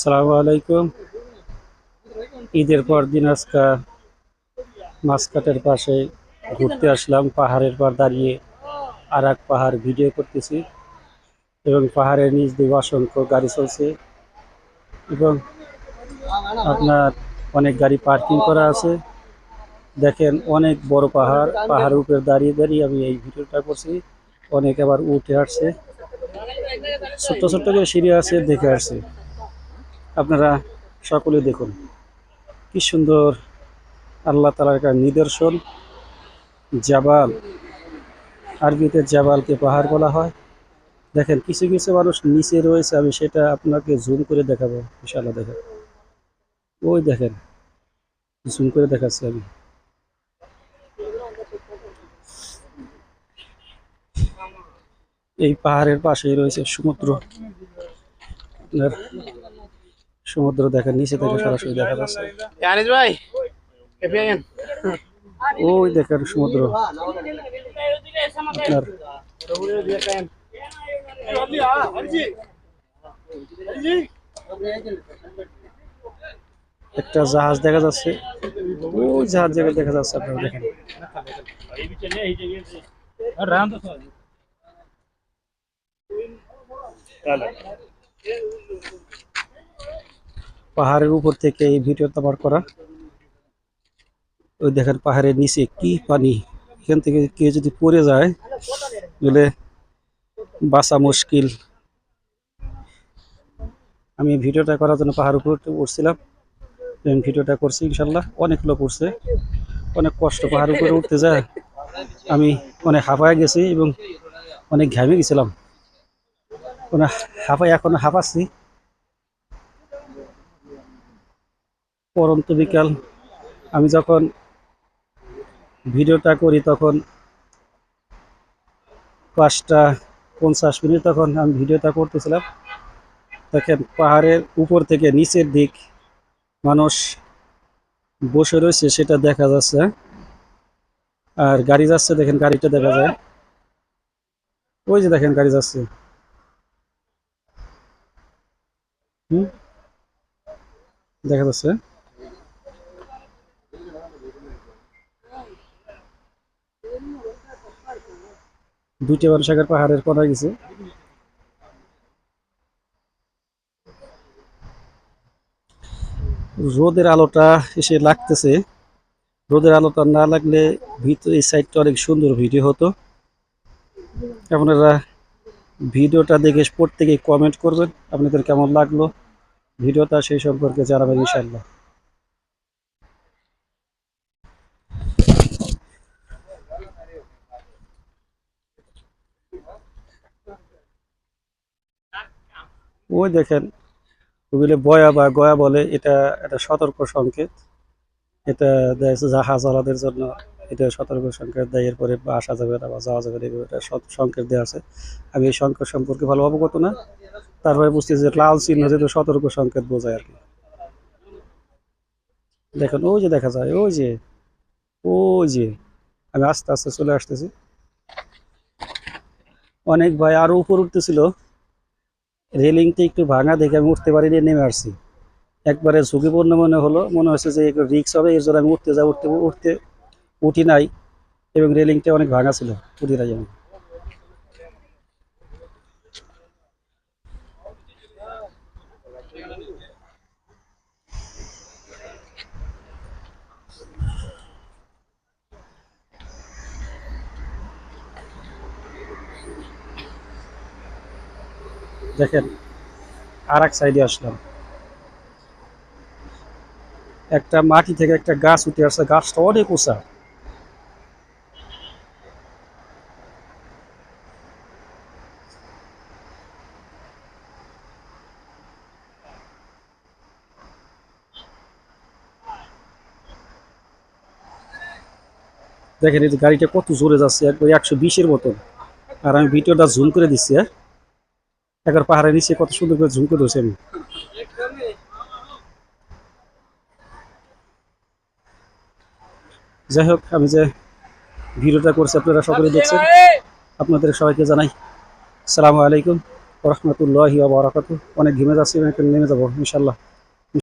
সালামু আলাইকুম। ঈদের পর দিন আজকা মাসকাটের পাশে ঘুরতে আসলাম, পাহাড়ের পর দাঁড়িয়ে আর এক পাহাড় ভিডিও করতেছি এবং পাহাড়ের নিচ দিয়ে অসংখ্য গাড়ি চলছে এবং আপনার অনেক গাড়ি পার্কিং করা আছে। দেখেন অনেক বড় পাহাড় পাহাড়ের উপরে দাঁড়িয়ে দাঁড়িয়ে আমি এই ভিডিওটা করছি। অনেক আবার উঠে আসছে। ছোট্ট ছোট্ট করে সিঁড়ি আছে, দেখে আসছে। আপনারা সকলে দেখুন। কি সুন্দর আল্লাহ তালার একটা নিদর্শন। জাবাল, আরবিতে জাবালকে পাহাড় বলা হয়। দেখেন, কিছু কিছু মানুষ নিচে রয়েছে, আমি সেটা আপনাকে জুম করে দেখাবো ইনশাল্লাহ দেখেন। ওই দেখেন জুম করে দেখাচ্ছি আমি। এই পাহাড়ের পাশেই রয়েছে সমুদ্র। আপনার সমুদ্র দেখেন নিচে থেকে সরাসরি দেখা যাচ্ছে। আনিস ভাই ওই দেখেন সমুদ্র। আপনার একটা জাহাজ দেখা যাচ্ছে। ওই জাহাজ জায়গা দেখা যাচ্ছে আপনারা দেখেন। পাহাড়ের উপর থেকে এই ভিডিওটা আমার করা। ওই দেখেন পাহাড়ের নিচে কি পানি। এখান থেকে কেউ যদি পড়ে যায়, তাহলে বাঁচা মুশকিল। আমি ভিডিওটা করার জন্য পাহাড় উপর উঠছিলাম। এবং ভিডিওটা করছি ইনশাল্লাহ অনেক লোক উঠছে। অনেক কষ্ট পাহাড় উপরে উঠতে যায়। আমি অনেক হাঁপায় গেছি এবং অনেক ঘামে গেছিলাম। অনেক হাঁপাই এখন হাঁপাচ্ছি। পরন্ত বিকাল আমি যখন ভিডিওটা করি তখন পাঁচটা পঞ্চাশ মিনিট তখন আমি ভিডিওটা করতেছিলাম। দেখেন পাহাড়ের উপর থেকে নিচের দিক মানুষ বসে রয়েছে, সেটা দেখা যাচ্ছে। আর গাড়ি যাচ্ছে, দেখেন গাড়িটা দেখা যায়। ওই যে দেখেন গাড়ি যাচ্ছে। দেখা যাচ্ছে। দুইটা মানুষ আগের পাহাড়ের কোনায় গেছে। রোদের আলোটা এসে লাগতেছে। রোদের আলোটা না লাগলে ভিতরে এই সাইডটা অনেক সুন্দর ভিডিও হতো। আপনারা ভিডিওটা দেখে প্রত্যেকে কমেন্ট করবেন। আপনাদের কেমন লাগল ভিডিওটা সেই সম্পর্কে জানাবেন ইনশাল্লাহ ওই দেখেন, ওগুলো বয়া বা গয়া বলে, এটা একটা সতর্ক সংকেত। এটা দেখা জাহাজ আলাদের জন্য এটা সতর্ক সংকেত, দেয় এরপরে আসা যাবে না বা যাওয়া যাবে না সত- সংকেত দেওয়া আছে। আমি এই সংকেত সম্পর্কে ভালো অবগত না। তারপরে বুঝতেছি যে লাল চিহ্ন যেহেতু সতর্ক সংকেত বোঝায় আর কি। দেখেন, ওই যে দেখা যায়, ওই যে ওই যে, আমি আস্তে আস্তে চলে আসতেছি। অনেক ভাই আরও উপর উঠতেছিল। রেলিংটা একটু ভাঙা দেখে আমি উঠতে পারিনি, নেমে আসছি। একবারে ঝুঁকিপূর্ণ মনে হলো, মনে হচ্ছে যে একটু রিক্স হবে, এর জন্য আমি উঠতে যাই, উঠতে উঠতে উঠি নাই এবং রেলিংটা অনেক ভাঙা ছিল, উঠি নাই আমি। দেখেন আর এক সাইডে আসলাম। একটা মাটি থেকে একটা গাছ উঠে আসছে, গাছটা অনেক উঁচা। দেখেন, এই গাড়িটা কত জোরে যাচ্ছে, একবার একশো বিশের মতন। আর আমি ভিডিওটা জুম করে দিচ্ছি হ্যাঁ? একবার পাহাড়ের নিচে কত সুন্দর করে ঝুমকে ধরছে আমি। যাই হোক, আমি যে ভিডিওটা করছি, আপনারা সকলে দেখছেন। আপনাদের সবাইকে জানাই, সালামু আলাইকুম রহমতুল্লাহ বারাকাতু অনেক ঘেমে যাচ্ছি অনেক নেমে যাব ইনশাল্লাহ